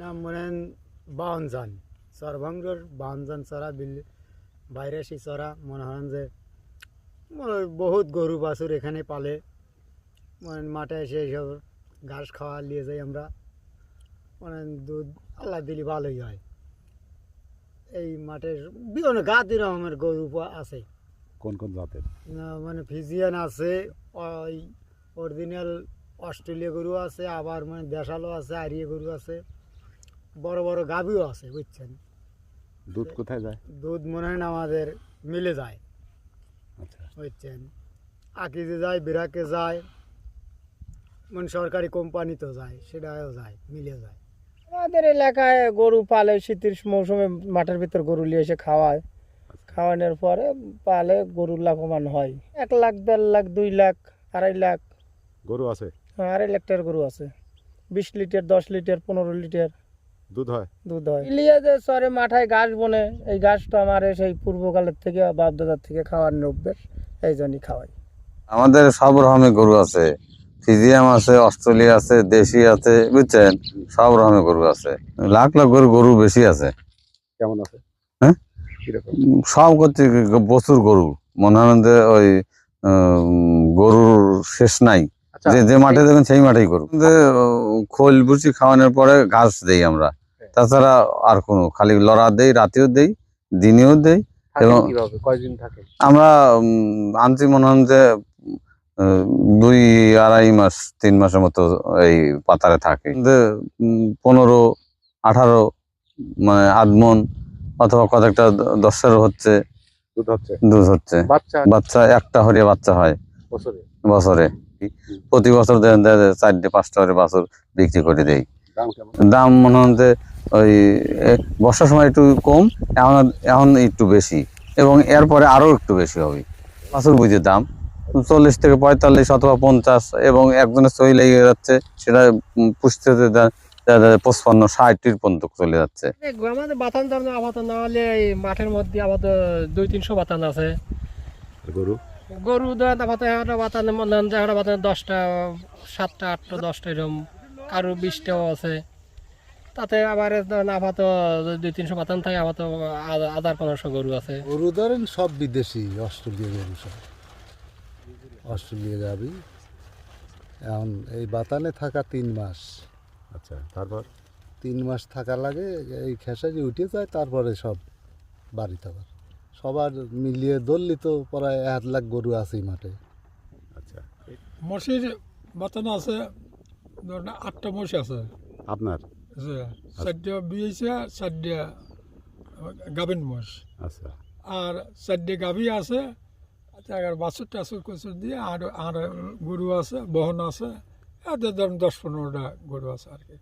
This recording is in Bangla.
নাম মনেন বাউনজান সর্বাঙ্গর বাউনজান চড়া বিল বাইরে আসি চড়া মনে হন যে মনে বহুত গরু বাছুর এখানে পালে। মানে মাঠে এসে এইসব ঘাস খাওয়া নিয়ে যাই আমরা। মানে দুধ আল্লাহ দিলি ভালোই হয়। এই মাঠে বিভিন্ন গাদি রকমের গরু আছে। কোন কোন জাতের? মানে ফিজিয়ান আছে ওই অরিজিনাল অস্ট্রেলিয়া গরু আছে আবার মানে দেশালো আছে আরিয়া গরু আছে। বড় বড় গাভিও আছে বুঝছেন? দুধ কোথায় যায়? দুধ মনে হয় না আমাদের মিলে যায় আচ্ছা। বুঝছেন? আকিজে যায় বিরাকে যায় মানে সরকারি কোম্পানিতেও যায় সেটাও যায় মিলে যায়। আমাদের এলাকায় গরু পালে শীতের মৌসুমে মাঠের ভিতর গরু নিয়ে এসে খাওয়ায়। খাওয়ানোর পরে পালে গরুর লাভবান হয়। এক লাখ দেড় লাখ দুই লাখ আড়াই লাখ। গরু আছে? হ্যাঁ, আড়াই লাখ টাকার গরু আছে। বিশ লিটার দশ লিটার পনেরো লিটার। দুধ হয়? দুধ হয়। ইলিয়া যে চরে মাথায় ঘাস বনে এই ঘাসটা আমার সেই পূর্বকালের থেকে বাপদাদার থেকে খাওয়ার অভ্যেস এই জন্যই খাওয়াই। আমাদের সব রকমের গরু আছে। ফিজিয়াম আছে অস্ট্রেলিয়া আছে দেশি আছে বুঝছেন? সব রকমের গরু আছে। লাখ লাখ গরু গরু বেশি আছে। কেমন আছে? হ্যাঁ? সব করতে প্রচুর গরু। মনে হয় যে ওই উম, গরুর শেষ নাই। আচ্ছা যে যে মাঠে দেবেন সেই মাঠেই গরু। কিন্তু, খোল বুচি খাওয়ানোর পরে ঘাস দেই আমরা। তাছাড়া আর কোনো খালি লড়া দেই রাতেও দেই দিনেও দেই এবং আমরা আনছি মনে হন যে দুই আড়াই মাস তিন মাসের মতো এই পাতারে থাকে। পনেরো আঠারো মানে আধমন অথবা কতটা দশেরও হচ্ছে। দুধ হচ্ছে? দুধ হচ্ছে। বাচ্চা? বাচ্চা একটা হরিয়া বাচ্চা হয়। বছরে? বছরে। প্রতি বছর দেয় চারটে পাঁচটা হরে বাছর বিক্রি করে দেই। দাম মনে হন যে ওই বর্ষার সময় একটু কম এখন এখন একটু বেশি। এবং এরপরে আরও একটু বেশি হবে। বাছুর বুঝে দাম। চল্লিশ থেকে পঁয়তাল্লিশ অথবা পঞ্চাশ এবং একজনের সই লেগে যাচ্ছে সেটা পুষতে পঁচপান্ন ষাটটির পর্যন্ত চলে যাচ্ছে। আমাদের বাতান দাম না হলে এই মাঠের মধ্যে আপাতত দুই তিনশো বাতান আছে। গরু? গরু ধরেন একটা বাতান মনে হয় বাতান দশটা সাতটা আটটা দশটা এরকম কারও বিশটাও আছে। তাতে আবার আপাতত দুই তিনশো বাতান থাকে আপাতত আ- হাজার পনেরোশো গরু আছে। গরু ধরেন সব বিদেশি অস্ট্রেলিয়া গরু সব। অস্ট্রেলিয়া যাবি। এখন এই বাতানে থাকা তিন মাস। আচ্ছা তারপর? তিন মাস থাকা লাগে এই খেসারি উঠে যায় তারপরে সব বাড়ি থাকার সবার মিলিয়ে ধরলি তো প্রায় এক লাখ গরু আছেই মাঠে। আচ্ছা। মসির বাতানো আছে ধরেন আটটা মসি আছে। আপনার? চারটে বিয়েছে চারটে গাভিন মোষ আচ্ছা। আর চারটে গাভী আছে আর বাছুর টাছুর কচুর দিয়ে আর আর গরু আছে বহন আছে এদের ধরেন দশ পনেরোটা গরু আছে আর কি।